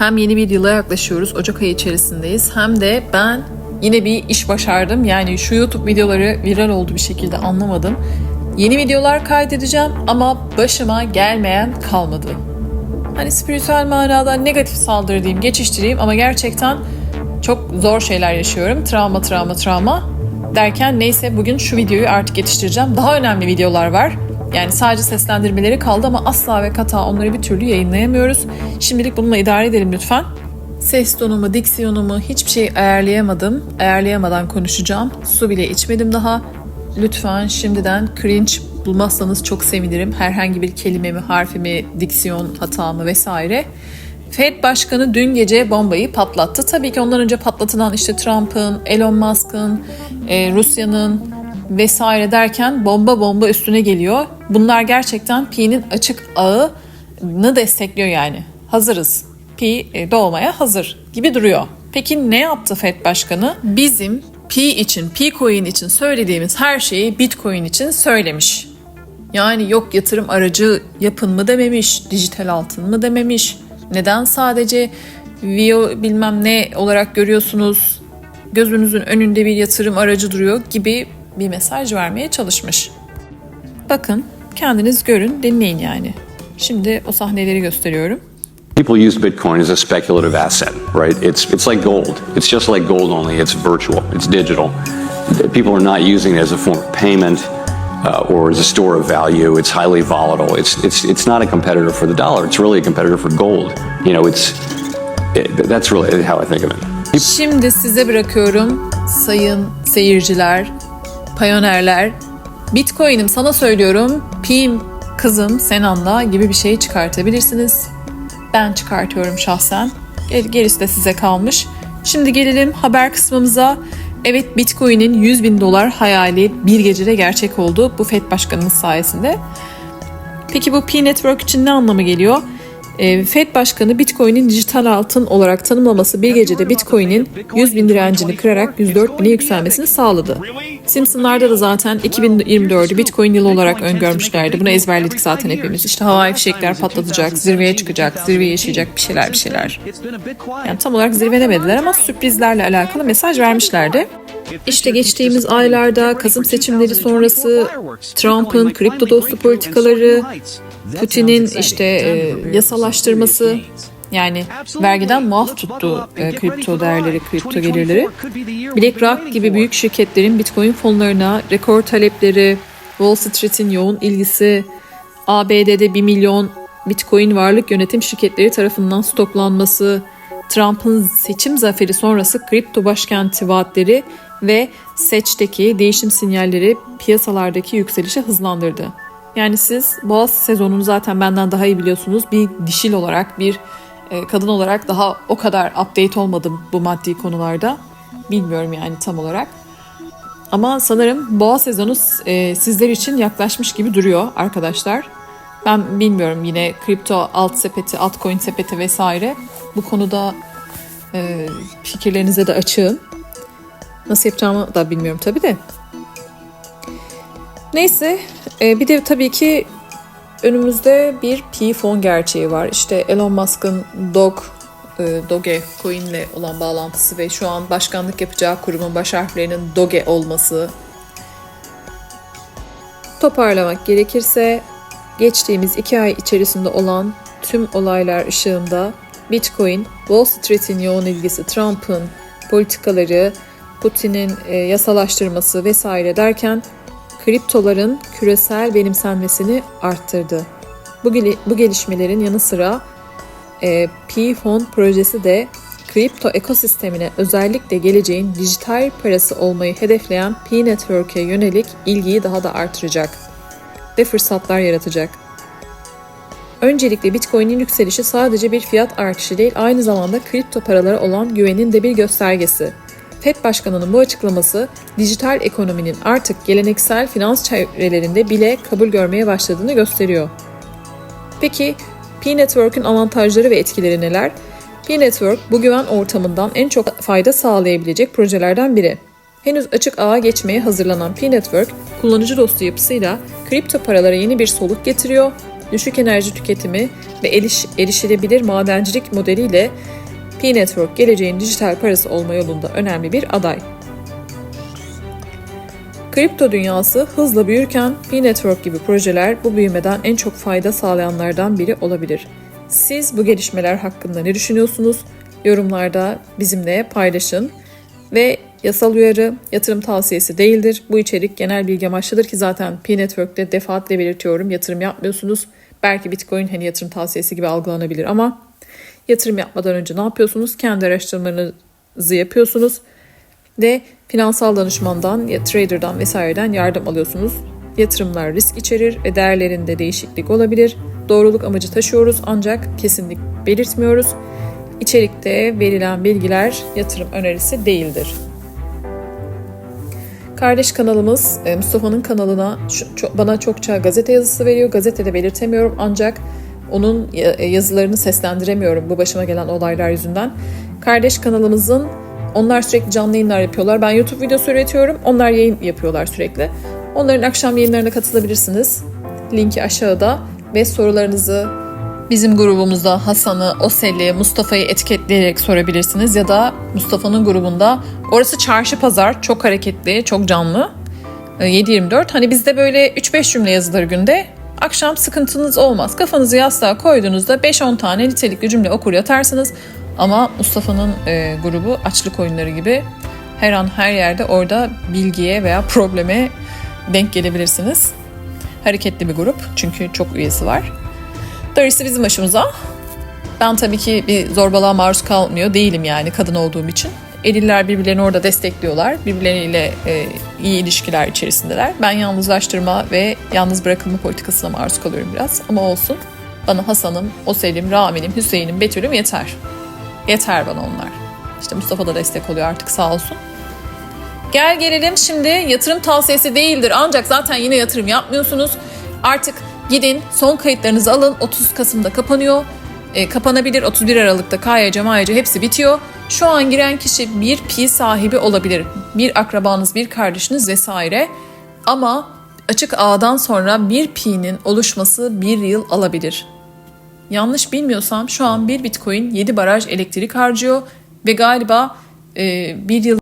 Hem yeni bir yıla yaklaşıyoruz. Ocak ayı içerisindeyiz. Hem de ben yine bir iş başardım. Yani şu YouTube videoları viral oldu bir şekilde anlamadım. Yeni videolar kaydedeceğim ama başıma gelmeyen kalmadı. Hani spiritüel manada negatif saldırı diyeyim, geçiştireyim ama gerçekten çok zor şeyler yaşıyorum. Travma, travma, travma derken neyse bugün şu videoyu artık yetiştireceğim. Daha önemli videolar var. Yani sadece seslendirmeleri kaldı ama asla ve kata onları bir türlü yayınlayamıyoruz. Şimdilik bununla idare edelim lütfen. Ses tonumu, diksiyonumu hiçbir şey ayarlayamadım. Ayarlayamadan konuşacağım. Su bile içmedim daha. Lütfen şimdiden cringe bulmazsanız çok sevinirim. Herhangi bir kelimemi, harfimi, diksiyon hatamı vesaire. Fed Başkanı dün gece bombayı patlattı. Tabii ki ondan önce patlatılan işte Trump'ın, Elon Musk'ın, e, Rusya'nın vesaire derken bomba bomba üstüne geliyor. Bunlar gerçekten Pi'nin açık ağını destekliyor yani. Hazırız. Pi e, doğmaya hazır gibi duruyor. Peki ne yaptı Fed Başkanı? Bizim Pi için, Pi coin için söylediğimiz her şeyi Bitcoin için söylemiş. Yani yok yatırım aracı yapın mı dememiş, dijital altın mı dememiş. Neden sadece VIO bilmem ne olarak görüyorsunuz, gözünüzün önünde bir yatırım aracı duruyor gibi bir mesaj vermeye çalışmış. Bakın kendiniz görün, dinleyin yani. Şimdi o sahneleri gösteriyorum. People use Bitcoin as a speculative asset, right? It's it's like gold. It's just like gold, only it's virtual. It's digital. People are not using it as a form of payment uh, or as a store of value. It's highly volatile. It's it's it's not a competitor for the dollar. It's really a competitor for gold. You know, it's it, that's really how I think of it. Şimdi size bırakıyorum sayın seyirciler, payonerler. Bitcoin'im sana söylüyorum, pim kızım sen anla gibi bir şey çıkartabilirsiniz. Ben çıkartıyorum şahsen. Ger- Gerisi de size kalmış. Şimdi gelelim haber kısmımıza. Evet Bitcoin'in 100 bin dolar hayali bir gecede gerçek oldu. Bu FED başkanımız sayesinde. Peki bu P Network için ne anlama geliyor? Ee, Fed Başkanı Bitcoin'in dijital altın olarak tanımlaması bir gecede Bitcoin'in 100 bin direncini kırarak 104 bine yükselmesini sağladı. Simpsonlarda da zaten 2024'ü Bitcoin yılı olarak öngörmüşlerdi. Bunu ezberledik zaten hepimiz. İşte havai fişekler patlatacak, zirveye çıkacak, zirveyi yaşayacak bir şeyler bir şeyler. Yani tam olarak zirve demediler ama sürprizlerle alakalı mesaj vermişlerdi. İşte geçtiğimiz aylarda Kasım seçimleri sonrası Trump'ın kripto dostu politikaları, Putin'in işte e, yasalaştırması yani vergiden muaf tuttu e, kripto değerleri, kripto gelirleri. BlackRock gibi büyük şirketlerin Bitcoin fonlarına rekor talepleri, Wall Street'in yoğun ilgisi, ABD'de 1 milyon Bitcoin varlık yönetim şirketleri tarafından stoklanması, Trump'ın seçim zaferi sonrası kripto başkenti vaatleri ve seçteki değişim sinyalleri piyasalardaki yükselişi hızlandırdı. Yani siz boğaz sezonunu zaten benden daha iyi biliyorsunuz. Bir dişil olarak, bir e, kadın olarak daha o kadar update olmadım bu maddi konularda. Bilmiyorum yani tam olarak. Ama sanırım boğa sezonu e, sizler için yaklaşmış gibi duruyor arkadaşlar. Ben bilmiyorum yine kripto alt sepeti, altcoin sepeti vesaire. Bu konuda e, fikirlerinize de açığım. Nasıl yapacağımı da bilmiyorum tabii de. Neyse e, bir de tabii ki önümüzde bir P fon gerçeği var. İşte Elon Musk'ın Dog, e, Doge coin olan bağlantısı ve şu an başkanlık yapacağı kurumun baş harflerinin Doge olması. Toparlamak gerekirse geçtiğimiz iki ay içerisinde olan tüm olaylar ışığında Bitcoin, Wall Street'in yoğun ilgisi, Trump'ın politikaları, Putin'in e, yasalaştırması vesaire derken kriptoların küresel benimsenmesini arttırdı. Bu, bu gelişmelerin yanı sıra e, P-Fond projesi de kripto ekosistemine özellikle geleceğin dijital parası olmayı hedefleyen P-Network'e yönelik ilgiyi daha da artıracak ve fırsatlar yaratacak. Öncelikle Bitcoin'in yükselişi sadece bir fiyat artışı değil, aynı zamanda kripto paralara olan güvenin de bir göstergesi. FED Başkanı'nın bu açıklaması, dijital ekonominin artık geleneksel finans çevrelerinde bile kabul görmeye başladığını gösteriyor. Peki P-Network'ün avantajları ve etkileri neler? P-Network bu güven ortamından en çok fayda sağlayabilecek projelerden biri. Henüz açık ağa geçmeye hazırlanan P-Network, kullanıcı dostu yapısıyla kripto paralara yeni bir soluk getiriyor. düşük enerji tüketimi ve eriş, erişilebilir madencilik modeliyle P-Network geleceğin dijital parası olma yolunda önemli bir aday. Kripto dünyası hızla büyürken P-Network gibi projeler bu büyümeden en çok fayda sağlayanlardan biri olabilir. Siz bu gelişmeler hakkında ne düşünüyorsunuz? Yorumlarda bizimle paylaşın. Ve yasal uyarı yatırım tavsiyesi değildir. Bu içerik genel bilgi amaçlıdır ki zaten P-Network'te defaatle belirtiyorum yatırım yapmıyorsunuz. Belki Bitcoin hani yatırım tavsiyesi gibi algılanabilir ama yatırım yapmadan önce ne yapıyorsunuz? Kendi araştırmanızı yapıyorsunuz ve finansal danışmandan ya trader'dan vesaireden yardım alıyorsunuz. Yatırımlar risk içerir ve değerlerinde değişiklik olabilir. Doğruluk amacı taşıyoruz ancak kesinlik belirtmiyoruz. İçerikte verilen bilgiler yatırım önerisi değildir. Kardeş kanalımız e, Mustafa'nın kanalına bana çokça gazete yazısı veriyor. Gazetede belirtemiyorum ancak onun ya- e, yazılarını seslendiremiyorum bu başıma gelen olaylar yüzünden. Kardeş kanalımızın onlar sürekli canlı yayınlar yapıyorlar. Ben YouTube videosu üretiyorum. Onlar yayın yapıyorlar sürekli. Onların akşam yayınlarına katılabilirsiniz. Linki aşağıda ve sorularınızı Bizim grubumuzda Hasan'ı, Osel'i, Mustafa'yı etiketleyerek sorabilirsiniz ya da Mustafa'nın grubunda. Orası çarşı pazar, çok hareketli, çok canlı. Ee, 7-24. Hani bizde böyle 3-5 cümle yazılır günde. Akşam sıkıntınız olmaz. Kafanızı yastığa koyduğunuzda 5-10 tane nitelikli cümle okur yatarsınız. Ama Mustafa'nın e, grubu açlık oyunları gibi her an her yerde orada bilgiye veya probleme denk gelebilirsiniz. Hareketli bir grup çünkü çok üyesi var. Darısı bizim başımıza. Ben tabii ki bir zorbalığa maruz kalmıyor değilim yani kadın olduğum için. Eriller birbirlerini orada destekliyorlar. Birbirleriyle e, iyi ilişkiler içerisindeler. Ben yalnızlaştırma ve yalnız bırakılma politikasına maruz kalıyorum biraz. Ama olsun. Bana Hasan'ım, Osel'im, Rami'nim, Hüseyin'im, Betül'üm yeter. Yeter bana onlar. İşte Mustafa da destek oluyor artık sağ olsun. Gel gelelim şimdi yatırım tavsiyesi değildir ancak zaten yine yatırım yapmıyorsunuz. Artık gidin son kayıtlarınızı alın 30 Kasım'da kapanıyor. E, kapanabilir 31 Aralık'ta KYC, MYC hepsi bitiyor. Şu an giren kişi bir pi sahibi olabilir. Bir akrabanız, bir kardeşiniz vesaire. Ama açık ağdan sonra bir pi'nin oluşması bir yıl alabilir. Yanlış bilmiyorsam şu an bir bitcoin 7 baraj elektrik harcıyor ve galiba e, bir yıl